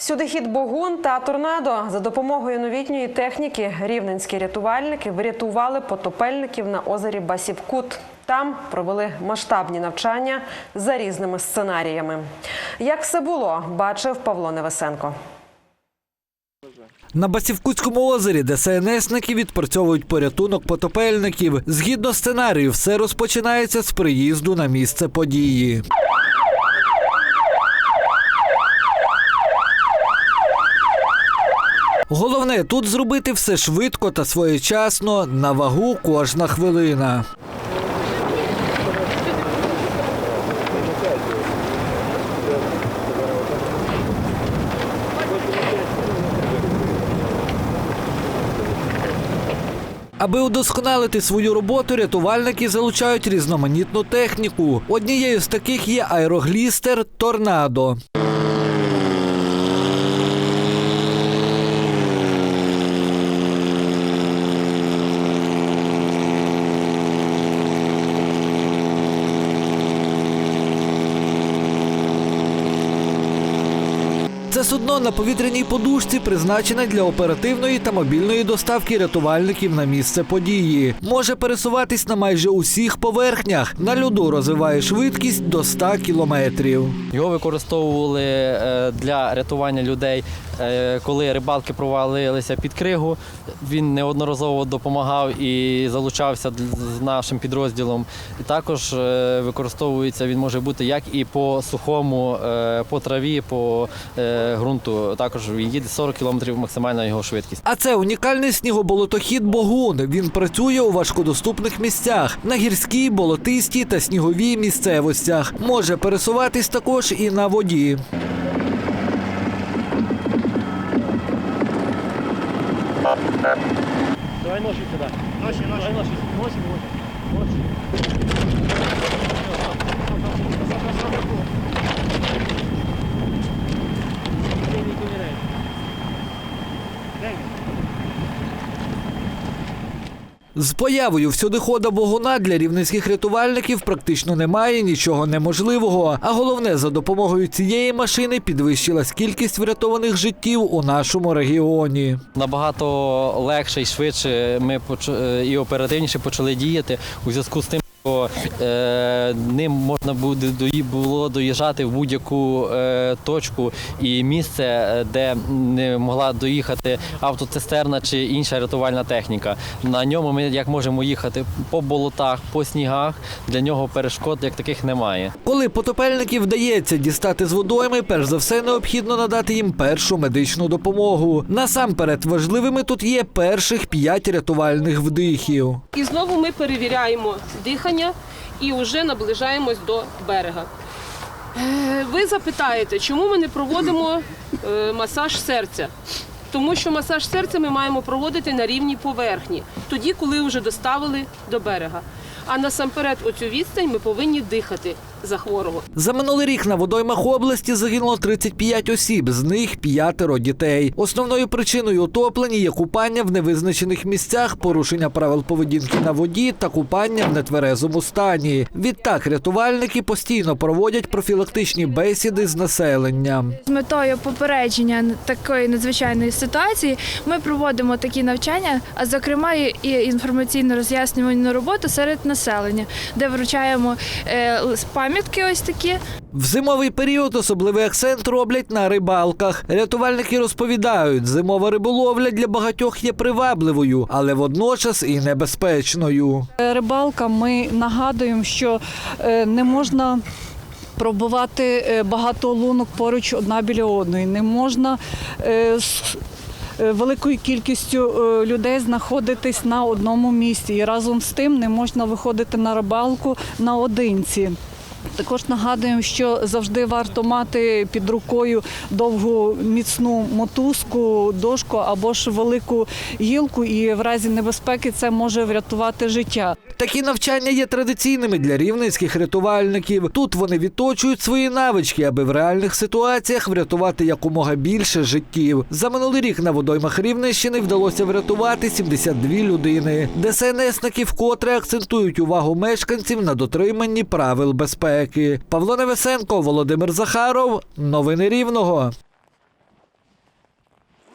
Всюди хід Богун та торнадо за допомогою новітньої техніки рівненські рятувальники врятували потопельників на озері Басівкут. Там провели масштабні навчання за різними сценаріями. Як все було, бачив Павло Невесенко. На Басівкутському озері ДСНСники відпрацьовують порятунок потопельників. Згідно сценарію, все розпочинається з приїзду на місце події. Головне тут зробити все швидко та своєчасно на вагу кожна хвилина. Аби удосконалити свою роботу, рятувальники залучають різноманітну техніку. Однією з таких є аероглістер Торнадо. Це судно на повітряній подушці призначене для оперативної та мобільної доставки рятувальників на місце події. Може пересуватись на майже усіх поверхнях. На льоду розвиває швидкість до 100 кілометрів. Його використовували е, для рятування людей, е, коли рибалки провалилися під кригу. Він неодноразово допомагав і залучався з нашим підрозділом. І також е, використовується він може бути як і по сухому, по траві, по ґрунту. Також їде 40 км максимальна його швидкість. А це унікальний снігоболотохід Богун. Він працює у важкодоступних місцях на гірській, болотистій та сніговій місцевостях. Може пересуватись також і на воді. Давай ноші сюди. Ноші, ноші. Ноші, ноші, ноші. З появою всюдихода Богуна для рівненських рятувальників практично немає нічого неможливого. А головне, за допомогою цієї машини підвищилась кількість врятованих життів у нашому регіоні. Набагато легше і швидше ми поч- е, і оперативніше почали діяти у зв'язку з тим. Що е, ним можна буде дої- було доїжджати в будь-яку е, точку і місце, е, де не могла доїхати автоцистерна чи інша рятувальна техніка. На ньому ми як можемо їхати по болотах, по снігах. Для нього перешкод як таких немає. Коли потопельників вдається дістати з водойми, перш за все необхідно надати їм першу медичну допомогу. Насамперед важливими тут є перших п'ять рятувальних вдихів. І знову ми перевіряємо дихання і вже наближаємось до берега. Е, Ви запитаєте, чому ми не проводимо е, масаж серця? Тому що масаж серця ми маємо проводити на рівній поверхні, тоді, коли вже доставили до берега. А насамперед, оцю відстань ми повинні дихати за хворого. За минулий рік на водоймах області загинуло 35 осіб, з них п'ятеро дітей. Основною причиною утоплень є купання в невизначених місцях, порушення правил поведінки на воді та купання в нетверезому стані. Відтак рятувальники постійно проводять профілактичні бесіди з населенням. З метою попередження такої надзвичайної ситуації ми проводимо такі навчання, а зокрема і інформаційно роз'яснювальну роботу серед населення, де вручаємо е, с- пам'ятки ось такі. В зимовий період особливий акцент роблять на рибалках. Рятувальники розповідають, зимова риболовля для багатьох є привабливою, але водночас і небезпечною. Рибалка ми нагадуємо, що е, не можна. Пробувати е, багато лунок поруч одна біля одної. Не можна е, з е, великою кількістю е, людей знаходитись на одному місці. І разом з тим не можна виходити на рибалку наодинці. Також нагадуємо, що завжди варто мати під рукою довгу міцну мотузку, дошку або ж велику гілку, і в разі небезпеки це може врятувати життя. Такі навчання є традиційними для рівненських рятувальників. Тут вони відточують свої навички, аби в реальних ситуаціях врятувати якомога більше життів. За минулий рік на водоймах Рівненщини вдалося врятувати 72 людини. ДСНСники вкотре акцентують увагу мешканців на дотриманні правил безпеки. Павло Невесенко, Володимир Захаров. Новини Рівного.